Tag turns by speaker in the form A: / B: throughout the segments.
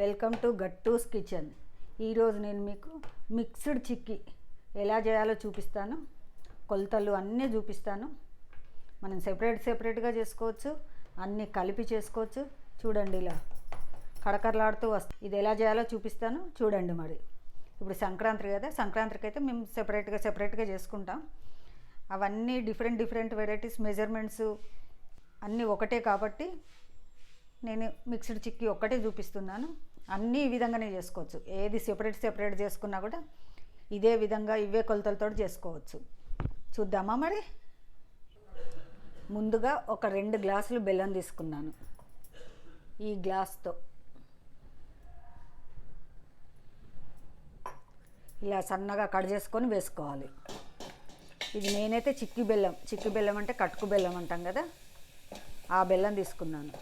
A: Welcome to గట్టూస్ kitchen. ఈరోజు నేను మీకు మిక్స్డ్ చిక్కీ ఎలా చేయాలో చూపిస్తాను. కొలతలు అన్నీ చూపిస్తాను. మనం సెపరేట్ సెపరేట్గా చేసుకోవచ్చు. అన్నీ కలిపి చేసుకోవచ్చు. చూడండి ఇలా కడకరలాడుతూ వస్తుంది ఇది ఎలా చేయాలో చూపిస్తాను. చూడండి మరి. ఇప్పుడు సంక్రాంతి కదా సంక్రాంతికి అయితే మేము సెపరేట్గా సెపరేట్గా చేసుకుంటాం. అవన్నీ డిఫరెంట్ డిఫరెంట్ వెరైటీస్ మెజర్మెంట్స్ అన్నీ ఒకటే కాబట్టి నేను మిక్స్డ్ చిక్కీ ఒక్కటే చూపిస్తున్నాను. అన్నీ ఈ విధంగానే చేసుకోవచ్చు. ఏది సెపరేట్ సెపరేట్ చేసుకున్నా కూడా ఇదే విధంగా ఇవే కొలతలతో చేసుకోవచ్చు. చూద్దామా మరి? ముందుగా ఒక రెండు గ్లాసులు బెల్లం తీసుకున్నాను. ఈ గ్లాస్తో. ఇలా సన్నగా కట్ చేసుకొని వేసుకోవాలి. ఇది నేనైతే చిక్కి బెల్లం చిక్కి బెల్లం అంటే కట్టుకు బెల్లం అంటాం కదా? ఆ బెల్లం తీసుకున్నాను.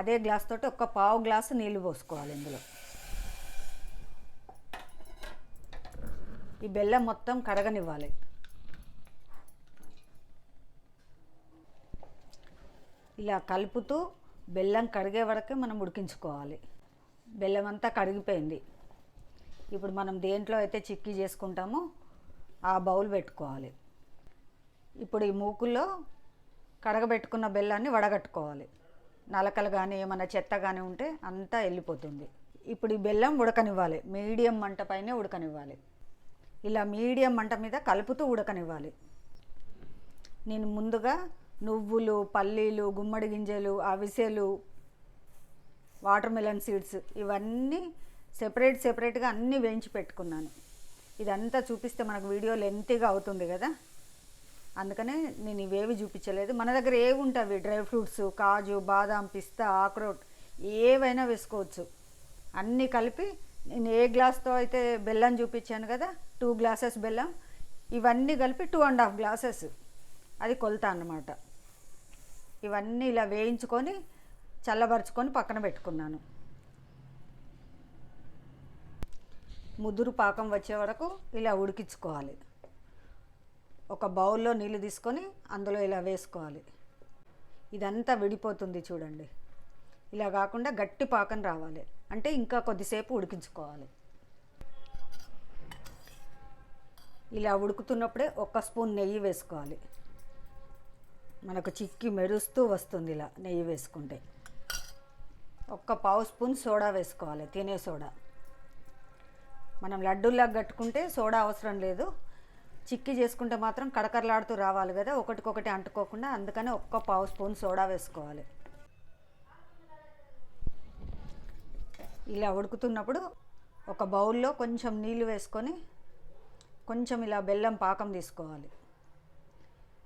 A: అదే గ్లాస్ తోటి ఒక పావు గ్లాసు నీళ్ళు పోసుకోవాలి ఇందులో. ఈ బెల్లం మొత్తం కరగనివ్వాలి. ఇలా కలుపుతూ బెల్లం కడిగే వరకే మనం ఉడికించుకోవాలి. బెల్లం అంతా కడిగిపోయింది ఇప్పుడు మనం దేంట్లో అయితే చిక్కీ చేసుకుంటామో ఆ బౌల్ పెట్టుకోవాలి. ఇప్పుడు ఈ మూకుల్లో కడగబెట్టుకున్న బెల్లాన్ని వడగట్టుకోవాలి. నలకలు కానీ ఏమైనా చెత్త కానీ ఉంటే అంతా వెళ్ళిపోతుంది. ఇప్పుడు ఈ బెల్లం ఉడకనివ్వాలి. మీడియం మంట పైనే ఉడకనివ్వాలి. ఇలా మీడియం మంట మీద కలుపుతూ ఉడకనివ్వాలి. నేను ముందుగా నువ్వులు పల్లీలు గుమ్మడి గింజలు అవిసెలు వాటర్ మెలన్ సీడ్స్ ఇవన్నీ సెపరేట్ సెపరేట్గా అన్నీ వేయించి పెట్టుకున్నాను. ఇదంతా చూపిస్తే మనకు వీడియో లెంతీగా అవుతుంది కదా? అందుకనే నేను ఇవేవి చూపించలేదు. మన దగ్గర ఏవి ఉంటాయి డ్రై ఫ్రూట్స్ కాజు బాదాం పిస్తా ఆక్రోట్ ఏవైనా వేసుకోవచ్చు. అన్నీ కలిపి నేను ఏ గ్లాస్తో అయితే బెల్లం చూపించాను కదా టూ గ్లాసెస్ బెల్లం ఇవన్నీ కలిపి టూ అండ్ హాఫ్ గ్లాసెస్. అది కొలత అన్నమాట. ఇవన్నీ ఇలా వేయించుకొని చల్లబరుచుకొని పక్కన పెట్టుకున్నాను. ముదురు పాకం వచ్చే వరకు ఇలా ఉడికించుకోవాలి. ఒక బౌల్లో నీళ్ళు తీసుకొని అందులో ఇలా వేసుకోవాలి. ఇదంతా విడిపోతుంది చూడండి. ఇలా కాకుండా గట్టి పాకం రావాలి. అంటే ఇంకా కొద్దిసేపు ఉడికించుకోవాలి. ఇలా ఉడుకుతున్నప్పుడే ఒక స్పూన్ నెయ్యి వేసుకోవాలి. మనకు చిక్కి మెరుస్తూ వస్తుంది ఇలా నెయ్యి వేసుకుంటే. ఒక్క పావు స్పూన్ సోడా వేసుకోవాలి తినే సోడా. మనం లడ్డూలా కట్టుకుంటే సోడా అవసరం లేదు. చిక్కి చేసుకుంటే మాత్రం కడకరలాడుతూ రావాలి కదా ఒకటికొకటి అంటుకోకుండా అందుకని ఒక్క పావు స్పూన్ సోడా వేసుకోవాలి. ఇలా ఉడుకుతున్నప్పుడు ఒక బౌల్లో కొంచెం నీళ్ళు వేసుకొని కొంచెం ఇలా బెల్లం పాకం తీసుకోవాలి.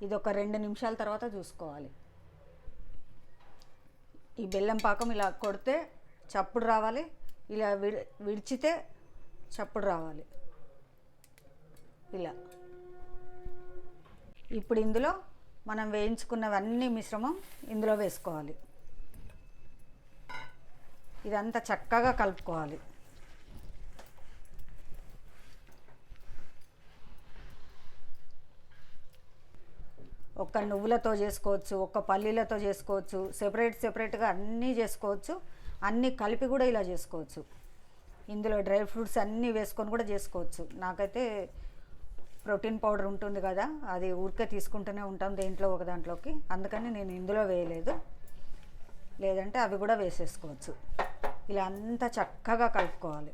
A: ఇది ఒక రెండు నిమిషాల తర్వాత చూసుకోవాలి. ఈ బెల్లం పాకం ఇలా కొడితే చప్పుడు రావాలి ఇలా విడి విడిచితే చప్పుడు రావాలి. ఇలా. ఇప్పుడు ఇందులో మనం వేయించుకున్నవన్నీ మిశ్రమం ఇందులో వేసుకోవాలి. ఇదంతా చక్కగా కలుపుకోవాలి. ఒక్క నువ్వులతో చేసుకోవచ్చు ఒక్క పల్లీలతో చేసుకోవచ్చు సెపరేట్ సెపరేట్గా అన్నీ చేసుకోవచ్చు. అన్నీ కలిపి కూడా ఇలా చేసుకోవచ్చు. ఇందులో డ్రై ఫ్రూట్స్ అన్నీ వేసుకొని కూడా చేసుకోవచ్చు. నాకైతే ప్రోటీన్ పౌడర్ ఉంటుంది కదా అది ఊరికే తీసుకుంటూనే ఉంటాం దేంట్లో ఒక దాంట్లోకి. అందుకని నేను ఇందులో వేయలేదు. లేదంటే అవి కూడా వేసేసుకోవచ్చు. ఇలా అంతా చక్కగా కలుపుకోవాలి.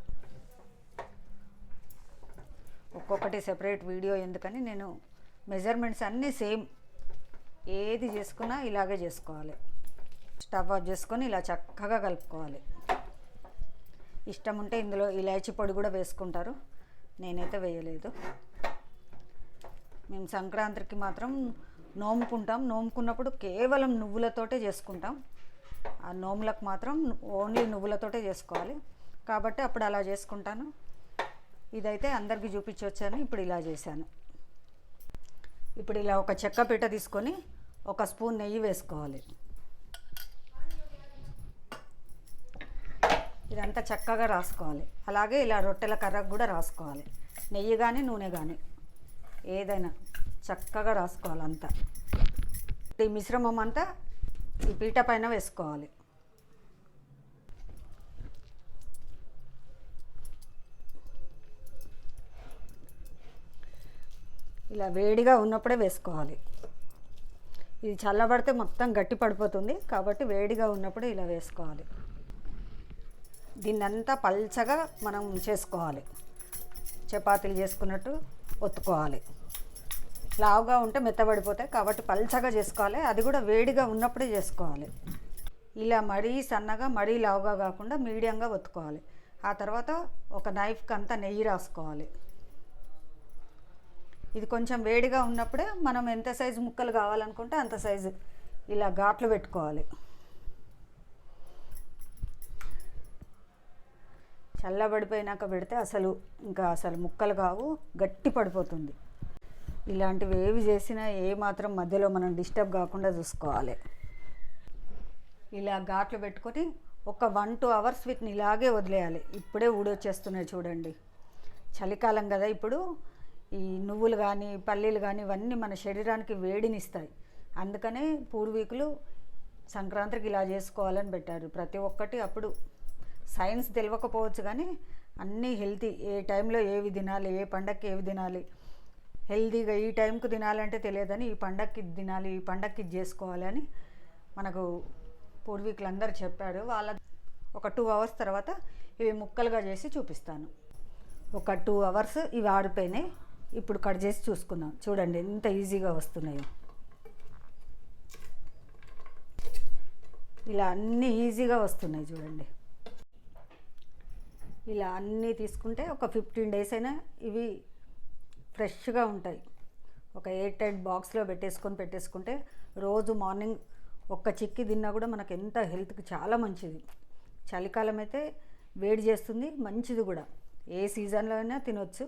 A: ఒక్కొక్కటి సెపరేట్ వీడియో ఎందుకని నేను మెజర్మెంట్స్ అన్నీ సేమ్. ఏది చేసుకున్నా ఇలాగే చేసుకోవాలి. స్టవ్ ఆఫ్ చేసుకొని ఇలా చక్కగా కలుపుకోవాలి. ఇష్టం ఉంటే ఇందులో ఇలాచి పొడి కూడా వేసుకుంటారు. నేనైతే వేయలేదు. మేము సంక్రాంతికి మాత్రం నోముకుంటాం. నోముకున్నప్పుడు కేవలం నువ్వులతోటే చేసుకుంటాం. ఆ నోములకు మాత్రం ఓన్లీ నువ్వులతోటే చేసుకోవాలి. కాబట్టి అప్పుడు అలా చేసుకుంటాను. ఇదైతే అందరికీ చూపించవచ్చని ఇప్పుడు ఇలా చేశాను. ఇప్పుడు ఇలా ఒక చెక్క పీట తీసుకొని ఒక స్పూన్ నెయ్యి వేసుకోవాలి. ఇదంతా చక్కగా రాసుకోవాలి. అలాగే ఇలా రొట్టెల కర్రకు కూడా రాసుకోవాలి. నెయ్యి కానీ నూనె కానీ ఏదైనా చక్కగా రాసుకోవాలి అంతా. ఈ మిశ్రమం అంతా ఈ పీట పైన వేసుకోవాలి. ఇలా వేడిగా ఉన్నప్పుడే వేసుకోవాలి. ఇది చల్లబడితే మొత్తం గట్టి పడిపోతుంది కాబట్టి వేడిగా ఉన్నప్పుడు ఇలా వేసుకోవాలి. దీన్నంతా పల్చగా మనం చేసుకోవాలి. చపాతీలు చేసుకున్నట్టు ఒత్తుకోవాలి. లావుగా ఉంటే మెత్తబడిపోతాయి. కాబట్టి పల్చగా చేసుకోవాలి. అది కూడా వేడిగా ఉన్నప్పుడే చేసుకోవాలి. ఇలా మరీ సన్నగా మరీ లావుగా కాకుండా మీడియంగా ఒత్తుకోవాలి. ఆ తర్వాత ఒక నైఫ్కి అంతా నెయ్యి రాసుకోవాలి. ఇది కొంచెం వేడిగా ఉన్నప్పుడే మనం ఎంత సైజు ముక్కలు కావాలనుకుంటే అంత సైజు ఇలా ఘాట్లు పెట్టుకోవాలి. చల్లబడిపోయినాక పెడితే అసలు ఇంకా అసలు ముక్కలు కావు గట్టి పడిపోతుంది. ఇలాంటివి ఏవి చేసినా ఏ మాత్రం మధ్యలో మనం డిస్టర్బ్ కాకుండా చూసుకోవాలి. ఇలా ఘాట్లు పెట్టుకొని ఒక వన్ టూ అవర్స్ వీటిని ఇలాగే వదిలేయాలి. ఇప్పుడే ఊడొచ్చేస్తున్నాయి చూడండి. చలికాలం కదా ఇప్పుడు. ఈ నువ్వులు కానీ పల్లీలు కానీ ఇవన్నీ మన శరీరానికి వేడినిస్తాయి. అందుకనే పూర్వీకులు సంక్రాంతికి ఇలా చేసుకోవాలని పెట్టారు. ప్రతి ఒక్కటి అప్పుడు. సైన్స్ తెలియకపోవచ్చు కానీ అన్నీ హెల్తీ. ఏ టైంలో ఏవి తినాలి ఏ పండగకి ఏవి తినాలి హెల్దీగా ఈ టైంకు తినాలంటే తెలియదని ఈ పండక్కి ఇది తినాలి ఈ పండక్కి ఇది మనకు పూర్వీకులు అందరు చెప్పారు. వాళ్ళ ఒక టూ అవర్స్ తర్వాత ఇవి ముక్కలుగా చేసి చూపిస్తాను. ఒక టూ అవర్స్ ఇవి ఆడిపోయినాయి ఇప్పుడు కట్ చేసి చూసుకుందాం. చూడండి ఎంత ఈజీగా వస్తున్నాయో. ఇలా అన్నీ ఈజీగా వస్తున్నాయి చూడండి. ఇలా అన్నీ తీసుకుంటే ఒక ఫిఫ్టీన్ డేస్ అయినా ఇవి ఫ్రెష్గా ఉంటాయి. ఒక ఎయిర్ టైట్ బాక్స్లో పెట్టేసుకొని పెట్టేసుకుంటే రోజు మార్నింగ్ ఒక్క చిక్కి తిన్నా కూడా మనకు ఎంత హెల్త్కి చాలా మంచిది. చలికాలం అయితే వేడి చేస్తుంది మంచిది కూడా. ఏ సీజన్లో అయినా తినొచ్చు.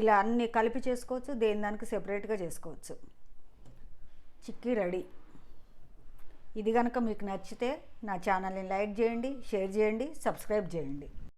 A: ఇలా అన్ని కలిపి చేసుకోవచ్చు దేని దానికి సెపరేట్గా చేసుకోవచ్చు. చిక్కీ రెడీ. ఇది కనుక మీకు నచ్చితే నా ఛానల్ని లైక్ చేయండి షేర్ చేయండి సబ్స్క్రైబ్ చేయండి.